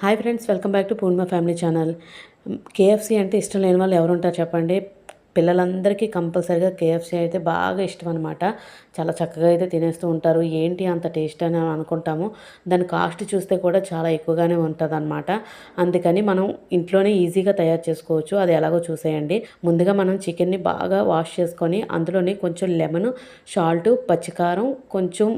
Hi friends welcome back to Purnima family channel. KFC అంటే ఇష్టం లేని వాళ్ళు ఎవరు ఉంటారు చెప్పండి? పిల్లలందరికీ కంపల్సరిగా కేఎఫ్సీ అయితే బాగా ఇష్టం అనమాట చాలా చక్కగా అయితే తినేస్తూ ఉంటారు. ఏంటి అంత టేస్ట్ అని అనుకుంటాము. దాని కాస్ట్ చూస్తే కూడా చాలా ఎక్కువగానే ఉంటుంది అనమాట అందుకని మనం ఇంట్లోనే ఈజీగా తయారు చేసుకోవచ్చు. అది ఎలాగో చూసేయండి. ముందుగా మనం చికెన్ని బాగా వాష్ చేసుకొని అందులోని కొంచెం లెమన్ షాల్ట్ పచ్చికారం కొంచెం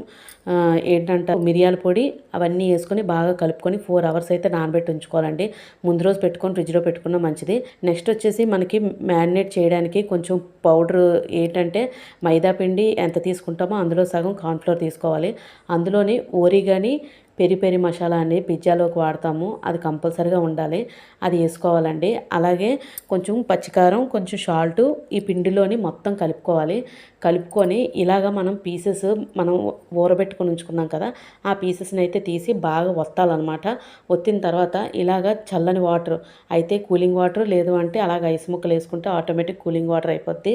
ఏంటంట ఏంటంటే మిరియాల పొడి అవన్నీ వేసుకొని బాగా కలుపుకొని ఫోర్ అవర్స్ అయితే నానబెట్టి ఉంచుకోవాలండి. ముందు రోజు పెట్టుకొని ఫ్రిడ్జ్లో పెట్టుకున్న మంచిది. నెక్స్ట్ వచ్చేసి మనకి మ్యారినేట్ చేయడానికి కొంచెం పౌడర్ ఏంటంటే మైదా పిండి ఎంత తీసుకుంటామో అందులో సగం కార్న్ఫ్లోర్ తీసుకోవాలి. అందులోని ఓరిగాని పెరి పెరి మసాలా అని పిజ్జాలోకి వాడతాము. అది కంపల్సరీగా ఉండాలి. అది వేసుకోవాలండి. అలాగే కొంచెం పచ్చికారం కొంచెం సాల్ట్ ఈ పిండిలోని మొత్తం కలుపుకోవాలి. కలుపుకొని ఇలాగ మనం పీసెస్ మనం ఊరబెట్టుకొని ఉంచుకున్నాం కదా ఆ పీసెస్ని అయితే తీసి బాగా ఒత్తాలన్నమాట. ఒత్తిన తర్వాత ఇలాగ చల్లని వాటర్ అయితే కూలింగ్ వాటర్ లేదు అంటే అలాగ ఐస్ ముక్కలు వేసుకుంటే ఆటోమేటిక్ కూలింగ్ వాటర్ అయిపోద్ది.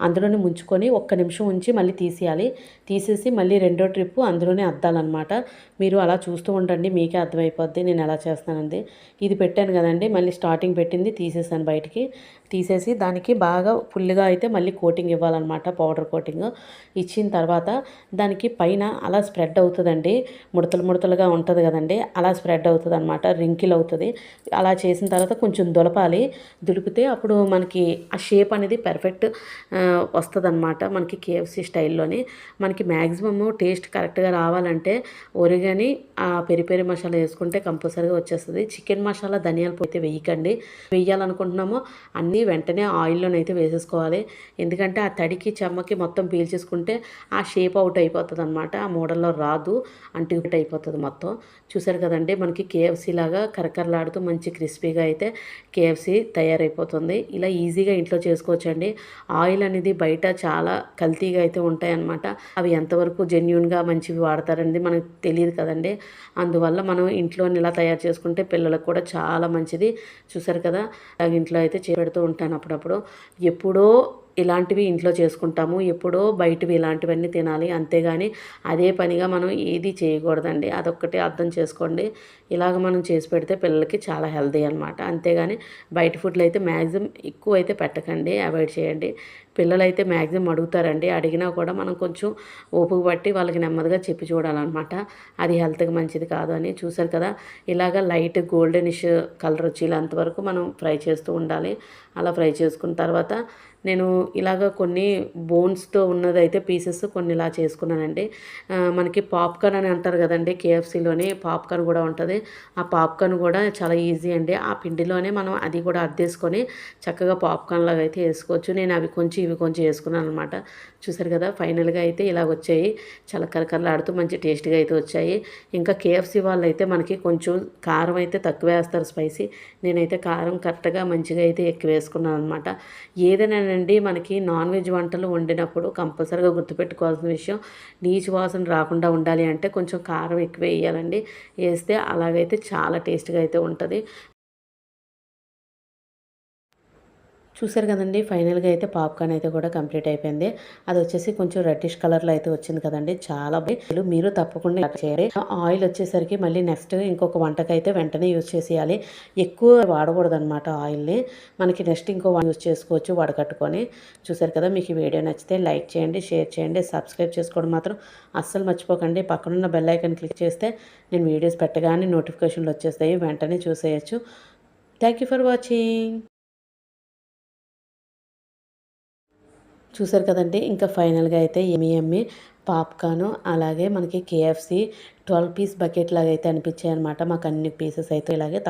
అందులోనే ముంచుకొని ఒక్క నిమిషం ఉంచి మళ్ళీ తీసేయాలి. తీసేసి మళ్ళీ రెండో ట్రిప్ అందులోనే అద్దాలన్నమాట. మీరు అలా చూస్తూ ఉండండి మీకే అర్థమైపోద్ది నేను ఎలా చేస్తానండి ఇది పెట్టాను కదండి మళ్ళీ స్టార్టింగ్ పెట్టింది తీసేసాను బయటికి. తీసేసి దానికి బాగా ఫుల్గా అయితే మళ్ళీ కోటింగ్ ఇవ్వాలన్నమాట పౌడర్ కోటింగ్. ఇచ్చిన తర్వాత దానికి పైన అలా స్ప్రెడ్ అవుతుందండి. ముడతలు ముడతలుగా ఉంటుంది కదండి. అలా స్ప్రెడ్ అవుతుంది అనమాట రింకిల్ అవుతుంది. అలా చేసిన తర్వాత కొంచెం దులపాలి. దులిపితే అప్పుడు మనకి ఆ షేప్ అనేది పెర్ఫెక్ట్ వస్తుంది అనమాట మనకి కేఎఫ్సి స్టైల్లోని. మనకి మ్యాక్సిమమ్ టేస్ట్ కరెక్ట్గా రావాలంటే ఒరిగని ఆ పెరి పెరి మసాలా వేసుకుంటే కంపల్సరీగా వచ్చేస్తుంది. చికెన్ మసాలా ధనియాల పోతే వేయకండి. వేయాలనుకుంటున్నామో అన్నీ వెంటనే ఆయిల్లోనైతే వేసేసుకోవాలి. ఎందుకంటే ఆ తడికి చెమ్మకి మొత్తం పీల్చేసుకుంటే ఆ షేప్ అవుట్ అయిపోతుంది అనమాట ఆ మోడల్లో రాదు. అంటుకుట్ అయిపోతుంది మొత్తం. చూసారు కదండి మనకి కేఎఫ్సీ లాగా కరకరలాడుతూ మంచి క్రిస్పీగా అయితే కేఎఫ్సీ తయారైపోతుంది. ఇలా ఈజీగా ఇంట్లో చేసుకోవచ్చండి. ఆయిల్ అనేది బయట చాలా కల్తీగా అయితే ఉంటాయన్నమాట. అవి ఎంతవరకు జెన్యున్గా మంచివి వాడతారనేది మనకు తెలియదు కదండి. అందువల్ల మనం ఇంట్లో ఇలా తయారు చేసుకుంటే పిల్లలకు కూడా చాలా మంచిది. చూసారు కదా ఇంట్లో అయితే చేపెడుతూ ఉంటాను అప్పుడప్పుడు. ఎప్పుడో ఇలాంటివి ఇంట్లో చేసుకుంటాము ఎప్పుడో బయటవి ఇలాంటివన్నీ తినాలి అంతేగాని అదే పనిగా మనం ఏది చేయకూడదండి. అదొక్కటి అర్థం చేసుకోండి. ఇలాగ మనం చేసి పెడితే పిల్లలకి చాలా హెల్తీ అనమాట అంతేగాని బయట ఫుడ్లు అయితే మ్యాక్సిమం ఎక్కువ అయితే పెట్టకండి. అవాయిడ్ చేయండి. పిల్లలైతే మ్యాక్సిమం అడుగుతారండి. అడిగినా కూడా మనం కొంచెం ఓపిక పట్టి వాళ్ళకి నెమ్మదిగా చెప్పి చూడాలన్నమాట. అది హెల్త్కి మంచిది కాదు అని చూసారు కదా. ఇలాగ లైట్ గోల్డెనిష్ కలర్ వచ్చేంత వరకు మనం ఫ్రై చేస్తూ ఉండాలి. అలా ఫ్రై చేసుకున్న తర్వాత నేను ఇలాగ కొన్ని బోన్స్తో ఉన్నదైతే పీసెస్ కొన్ని ఇలా చేసుకున్నానండి. మనకి పాప్కార్న్ అని అంటారు కదండి కేఎఫ్సీలోనే పాప్కార్న్ కూడా ఉంటుంది. ఆ పాప్కార్న్ కూడా చాలా ఈజీ అండి. ఆ పిండిలోనే మనం అది కూడా అద్దేసుకొని చక్కగా పాప్కార్న్ లాగా అయితే వేసుకోవచ్చు. నేను అవి కొంచెం ఇవి కొంచెం వేసుకున్నాను అనమాట చూసారు కదా ఫైనల్గా అయితే ఇలా వచ్చాయి. చాలా కరకరలాడుతూ మంచి టేస్ట్గా అయితే వచ్చాయి. ఇంకా కేఎఫ్సీ వాళ్ళు అయితే మనకి కొంచెం కారం అయితే తక్కువ వేస్తారు స్పైసీ. నేనైతే కారం కరెక్ట్గా మంచిగా అయితే ఎక్కువ వేసుకున్నాను అనమాట ఏదైనానండి మనకి నాన్ వెజ్ వంటలు వండినప్పుడు కంపల్సరీగా గుర్తుపెట్టుకోవాల్సిన విషయం నీచు వాసన రాకుండా ఉండాలి అంటే కొంచెం కారం ఎక్కువ వేయాలండి. వేస్తే అలాగైతే చాలా టేస్ట్గా అయితే ఉంటుంది. చూసారు కదండి ఫైనల్గా అయితే పాప్కార్న్ అయితే కూడా కంప్లీట్ అయిపోయింది. అది వచ్చేసి కొంచెం రెడ్డిష్ కలర్లో అయితే వచ్చింది కదండి చాలా బాగా మీరు తప్పకుండా చేయాలి ఆయిల్ వచ్చేసరికి మళ్ళీ నెక్స్ట్ ఇంకొక వంటకైతే వెంటనే యూజ్ చేసేయాలి. ఎక్కువ వాడకూడదు అనమాట ఆయిల్ని. మనకి నెక్స్ట్ ఇంకో యూజ్ చేసుకోవచ్చు వడకట్టుకొని. చూసారు కదా మీకు ఈ వీడియో నచ్చితే లైక్ చేయండి షేర్ చేయండి సబ్స్క్రైబ్ చేసుకోవడం మాత్రం అస్సలు మర్చిపోకండి. పక్కనున్న బెల్ ఐకన్ క్లిక్ చేస్తే నేను వీడియోస్ పెట్టగానే నోటిఫికేషన్లు వచ్చేస్తాయి వెంటనే చూసేయచ్చు. Thank you for watching. చూసారు కదండి? ఇంకా ఫైనల్గా అయితే ఎమ్మి ఎమ్మి పాప్కార్న్ అలాగే మనకి కేఎఫ్సి ట్వెల్వ్ పీస్ బకెట్ లాగా అయితే అనిపించాయి అనమాట మాకు అన్ని పీసెస్ అయితే ఇలాగే